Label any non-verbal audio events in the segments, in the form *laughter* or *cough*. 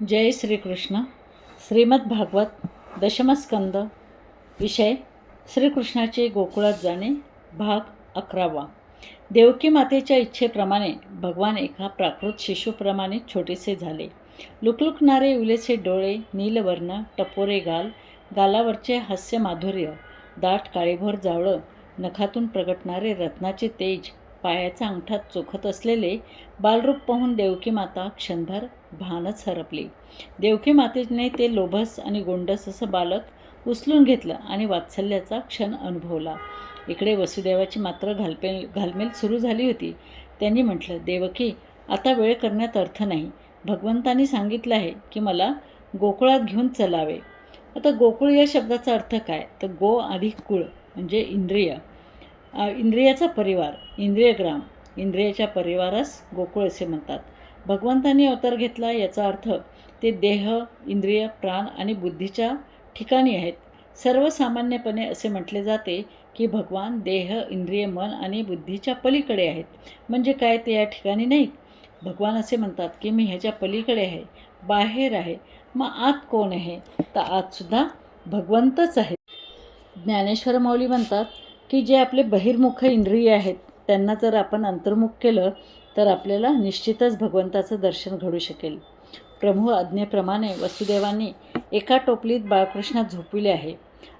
जय श्रीकृष्ण. श्रीमद भागवत दशमस्कंद विषय श्रीकृष्णाचे गोकुळात जाणे भाग अकरावा. देवकी मातेच्या इच्छेप्रमाणे भगवान एका प्राकृत शिशुप्रमाणे छोटेसे झाले. लुकलुकणारे उलेचे डोळे नीलवर्ण टपोरे गाल गालावरचे हास्य माधुर्य दाट काळीभोर जावळं नखातून प्रगटणारे रत्नाचे तेज पायाच्या अंगठात चोखत असलेले बालरूप पाहून देवकी माता क्षणभर भानच हरपली. देवकी मातेने ते लोभस आणि गोंडस असं बालक उचलून घेतलं आणि वात्सल्याचा क्षण अनुभवला. इकडे वसुदेवाची मात्र घालपेल घालमेल सुरू झाली होती. त्यांनी म्हटलं देवकी आता वेळ करण्यात अर्थ नाही. भगवंतानी सांगितलं आहे की मला गोकुळात घेऊन चलावे. आता गोकुळ या शब्दाचा अर्थ काय? तर गो अधिक कुळ म्हणजे इंद्रिय. इंद्रियाचा परिवार इंद्रियग्राम इंद्रियाच्या परिवारास गोकुळ असे म्हणतात. भगवंतांनी अवतार घेतला याचा अर्थ ते देह इंद्रिय प्राण आणि बुद्धीच्या ठिकाणी आहेत. सर्वसामान्यपणे असे म्हटले जाते की भगवान देह इंद्रिय मन आणि बुद्धीच्या पलीकडे आहेत. म्हणजे काय ते या ठिकाणी नाहीत? भगवान असे म्हणतात की मी ह्याच्या पलीकडे आहे बाहेर आहे. मग आत कोण आहे? तर आतसुद्धा भगवंतच आहे ज्ञानेश्वर माऊली म्हणतात की जे आपले बहिर्मुख इंद्रिय आहेत त्यांना जर आपण अंतर्मुख केलं तर आपल्याला निश्चितच भगवंताचं दर्शन घडू शकेल. प्रभू आज्ञेप्रमाणे वसुदेवांनी एका टोपलीत बाळकृष्णात झोपविले आहे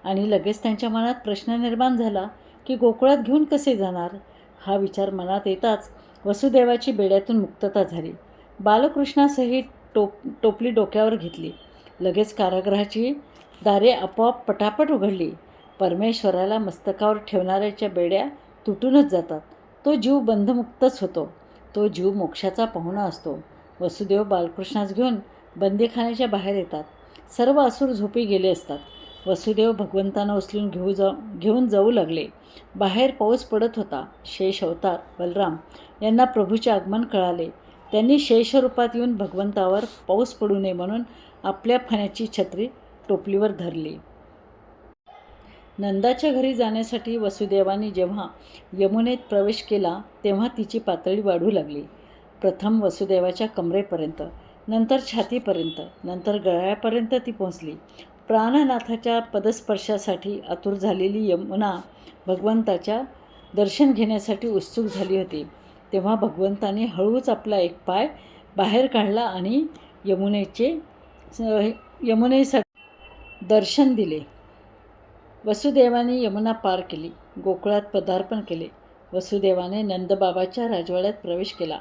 आणि लगेच त्यांच्या मनात प्रश्न निर्माण झाला की गोकुळात घेऊन कसे जाणार? हा विचार मनात येताच वसुदेवाची बेड्यातून मुक्तता झाली. बालकृष्णासहित टोप टोपली डोक्यावर घेतली. लगेच कारागृहाची दारे आपोआप पटापट उघडली. परमेश्वराला मस्तकावर ठेवणाऱ्याच्या बेड्या तुटूनच जातात. तो जीव बंधमुक्तच होतो. तो जीव मोक्षाचा पाहुणा असतो. वसुदेव बालकृष्णास घेऊन बंदीखान्याच्या बाहेर येतात. सर्व असुर झोपी गेले असतात. वसुदेव भगवंतांना उचलून घेऊ जाऊ घेऊन जाऊ लागले. बाहेर पाऊस पडत होता. शेष अवतार बलराम यांना प्रभूचे आगमन कळाले. त्यांनी शेषरूपात येऊन भगवंतावर पाऊस पडू नये म्हणून आपल्या फण्याची छत्री टोपलीवर धरली. नंदाच्या घरी जाण्यासाठी वसुदेवाने जेव्हा यमुनेत प्रवेश केला तेव्हा तिची पातळी वाढू लागली. प्रथम वसुदेवाच्या कमरेपर्यंत नंतर छातीपर्यंत नंतर गळ्यापर्यंत ती पोहोचली. प्राणनाथाच्या पदस्पर्शासाठी आतुर झालेली यमुना भगवंताच्या दर्शन घेण्यासाठी उत्सुक झाली होती. तेव्हा भगवंताने हळूच आपला एक पाय बाहेर काढला आणि यमुनेचे यमुनेसाठी दर्शन दिले. वसुदेवाने यमुना पार केली गोकुळात पदार्पण केले. वसुदेवाने नंदबाबाच्या राजवाड्यात प्रवेश केला.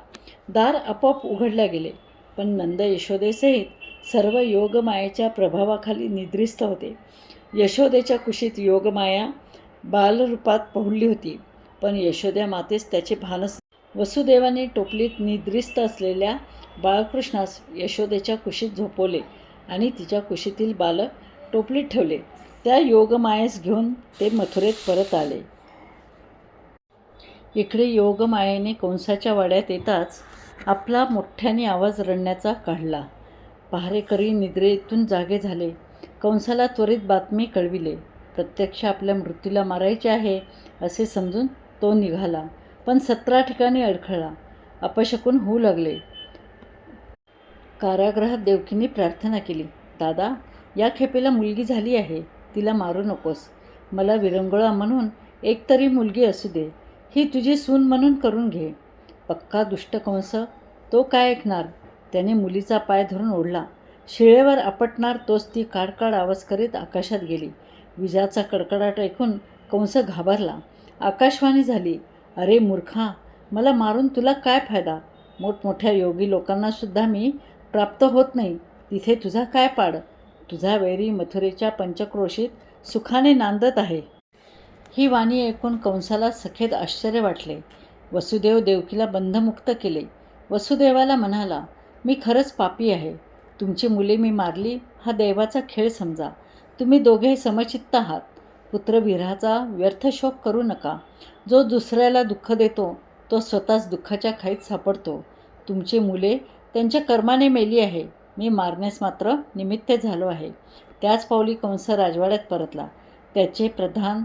दार आपोआप उघडल्या गेले पण नंद यशोदेसहित सर्व योगमायेच्या प्रभावाखाली निद्रिस्त होते. यशोदेच्या कुशीत योगमाया बालरूपात पहुडली होती पण यशोद्या मातेस त्याचे भानच वसुदेवाने टोपलीत निद्रिस्त असलेल्या बाळकृष्णास यशोदेच्या कुशीत झोपवले आणि तिच्या कुशीतील बालक टोपलीत ठेवले. त्या योगमायेस घेऊन ते मथुरेत परत आले. इकडे योगमायेने कंसाच्या वाड्यात येताच आपला मोठ्याने आवाज रडण्याचा काढला. पहारेकरी निद्रेतून जागे झाले. कंसाला त्वरित बातमी कळविले. प्रत्यक्ष आपल्या मृत्यूला मारायचे आहे असे समजून तो निघाला पण सतरा ठिकाणी अडखळला. अपशकून होऊ लागले. कारागृहात देवकीने प्रार्थना केली दादा या खेपेला मुलगी झाली आहे. तिला मारू नकोस. मला विरंगुळा म्हणून एकतरी मुलगी असू दे. ही तुझी सून म्हणून करून घे. पक्का दुष्ट कंस तो काय ऐकणार? त्याने मुलीचा पाय धरून ओढला. शिळेवर आपटणार तोच ती काडकाड आवाज करीत आकाशात गेली. विजाचा कडकडाट ऐकून कंस घाबरला. आकाशवाणी झाली अरे मूर्खा मला मारून तुला काय फायदा? मोठमोठ्या योगी लोकांनासुद्धा मी प्राप्त होत नाही. तिथे तुझा काय पाड? तुझा वैरी मथुरेच्या पंचक्रोशीत सुखाने नांदत आहे. ही वाणी ऐकून कंसाला सखेद आश्चर्य वाटले. वसुदेव देवकीला बंधमुक्त केले. वसुदेवाला म्हणाला मी खरंच पापी आहे. तुमची मुले मी मारली हा देवाचा खेळ समजा. तुम्ही दोघे समचित्त आहात. पुत्रविराचा व्यर्थ शोक करू नका. जो दुसऱ्याला दुःख देतो तो स्वतःच दुःखाच्या खाईत सापडतो. तुमची मुले त्यांच्या कर्माने मेली आहे. मी मारण्यास मात्र निमित्त झालो आहे. त्याच पावली कंस राजवाड्यात परतला. त्याचे प्रधान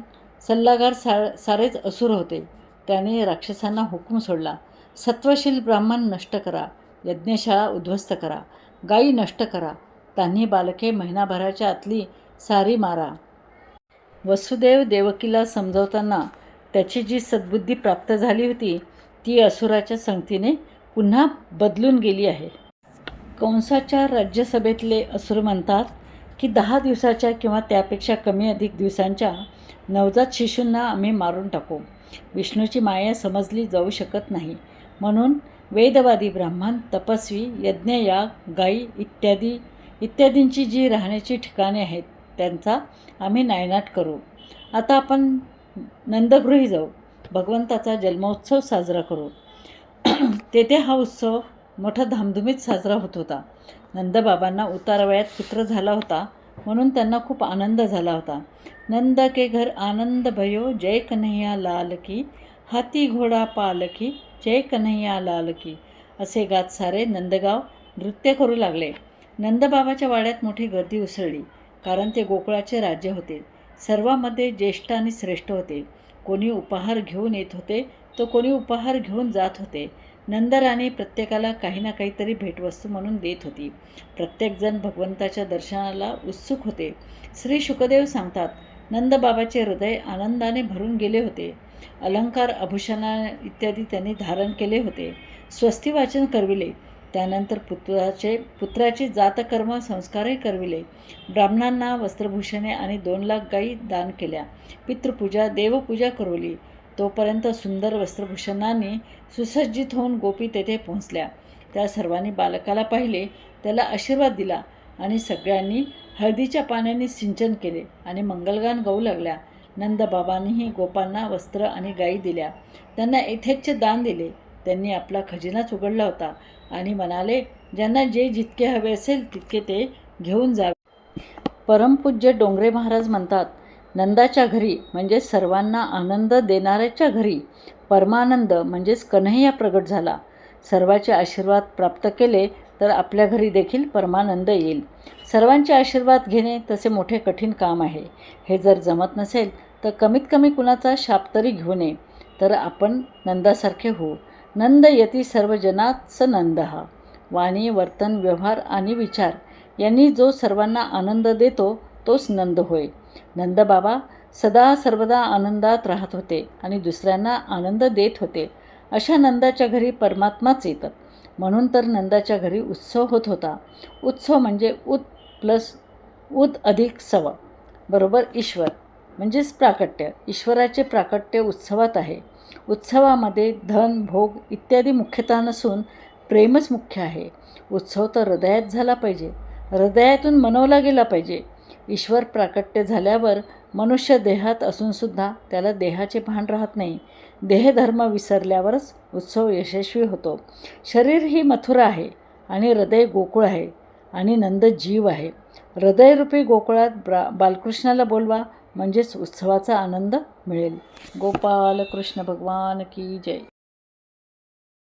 सल्लागार सा सारेच असुर होते. त्याने राक्षसांना हुकूम सोडला. सत्वशील ब्राह्मण नष्ट करा. यज्ञशाळा उद्ध्वस्त करा. गायी नष्ट करा. त्यांनी बालके महिनाभराच्या आतली सारी मारा. वसुदेव देवकीला समजवताना त्याची जी सद्बुद्धी प्राप्त झाली होती ती असुराच्या संगतीने पुन्हा बदलून गेली आहे. कंसाच्या राज्यसभेतले असुर म्हणतात की दहा दिवसाच्या किंवा त्यापेक्षा कमी अधिक दिवसांच्या नवजात शिशूंना आम्ही मारून टाकू. विष्णूची माया समजली जाऊ शकत नाही. म्हणून वेदवादी ब्राह्मण तपस्वी यज्ञयाग गाई इत्यादी इत्यादींची जी राहण्याची ठिकाणे आहेत त्यांचा आम्ही नायनाट करू. आता आपण नंदगृही जाऊ. भगवंताचा जन्मोत्सव साजरा करू. *clears throat* तेथे हा उत्सव मोठा धामधुमीत साजरा होत होता. नंदबाबांना उतारवयात पुत्र झाला होता म्हणून त्यांना खूप आनंद झाला होता. नंद के घर आनंद भयो जय कन्हैया लाल की हाती घोडा पालकी जय कन्हैया लाल की असे गात सारे नंदगाव नृत्य करू लागले. नंदबाबाच्या वाड्यात मोठी गर्दी उसळली कारण ते गोकुळाचे राज्य होते. सर्वामध्ये ज्येष्ठ आणि श्रेष्ठ होते. कोणी उपहार घेऊन येत होते तर कोणी उपहार घेऊन जात होते. नंदराने प्रत्येकाला काही ना काहीतरी भेटवस्तू म्हणून देत होती. प्रत्येकजण भगवंताच्या दर्शनाला उत्सुक होते. श्री शुकदेव सांगतात नंदबाबाचे हृदय आनंदाने भरून गेले होते. अलंकार आभूषणा इत्यादी त्यांनी धारण केले होते. स्वस्ती वाचन करविले. त्यानंतर पुत्राचे पुत्राचे जातकर्म संस्कारही करविले. ब्राह्मणांना वस्त्रभूषणे आणि दोन लाख गायी दान केल्या. पितृपूजा देवपूजा करवली. तोपर्यंत सुंदर वस्त्रभूषणाने सुसज्जित होऊन गोपी तेथे पोहोचल्या. त्या सर्वांनी बालकाला पाहिले त्याला आशीर्वाद दिला आणि सगळ्यांनी हळदीच्या पाण्याने सिंचन केले आणि मंगलगान गाऊ लागल्या. नंदबाबांनीही गोपांना वस्त्र आणि गायी दिल्या. त्यांना यथेच्छ दान दिले. त्यांनी आपला खजिनाच उघडला होता आणि म्हणाले ज्यांना जे जितके हवे असेल तितके ते घेऊन जावे. परमपूज्य डोंगरे महाराज म्हणतात नंदाच्या घरी म्हणजे सर्वांना आनंद देणाऱ्याच्या घरी परमानंद म्हणजेच कन्हैया प्रगट झाला. सर्वाचे आशीर्वाद प्राप्त केले तर आपल्या घरी देखील परमानंद येईल. सर्वांचे आशीर्वाद घेणे तसे मोठे कठीण काम आहे. हे जर जमत नसेल तर कमीत कमी कुणाचा शाप तरी घेऊ नये. तर आपण नंदासारखे होऊ. नंद यती सर्वजनाच नंद हा वाणी वर्तन व्यवहार आणि विचार यांनी जो सर्वांना आनंद देतो तोच नंद होय. नंदबाबा सदा सर्वदा आनंदात राहत होते आणि दुसऱ्यांना आनंद देत होते. अशा नंदाच्या घरी परमात्माच येतात. म्हणून तर नंदाच्या घरी उत्सव होत होता. उत्सव म्हणजे उत प्लस उत अधिक सव. बरोबर ईश्वर. म्हणजेच प्राकट्य. ईश्वराचे प्राकट्य उत्सवात आहे. उत्सवामध्ये धन भोग इत्यादी मुख्यतः नसून प्रेमच मुख्य आहे. उत्सव तर हृदयात झाला पाहिजे. हृदयातून मनवला गेला पाहिजे. ईश्वर प्राकट्य झाल्यावर मनुष्य देहात असूनसुद्धा त्याला देहाचे भान राहत नाही. देहधर्म विसरल्यावरच उत्सव यशस्वी होतो. शरीर ही मथुरा आहे आणि हृदय गोकुळ आहे आणि नंद जीव आहे. हृदयरूपी गोकुळात ब्रा बालकृष्णाला बोलवा म्हणजेच उत्सवाचा आनंद मिळेल. गोपाल कृष्ण भगवान की जय.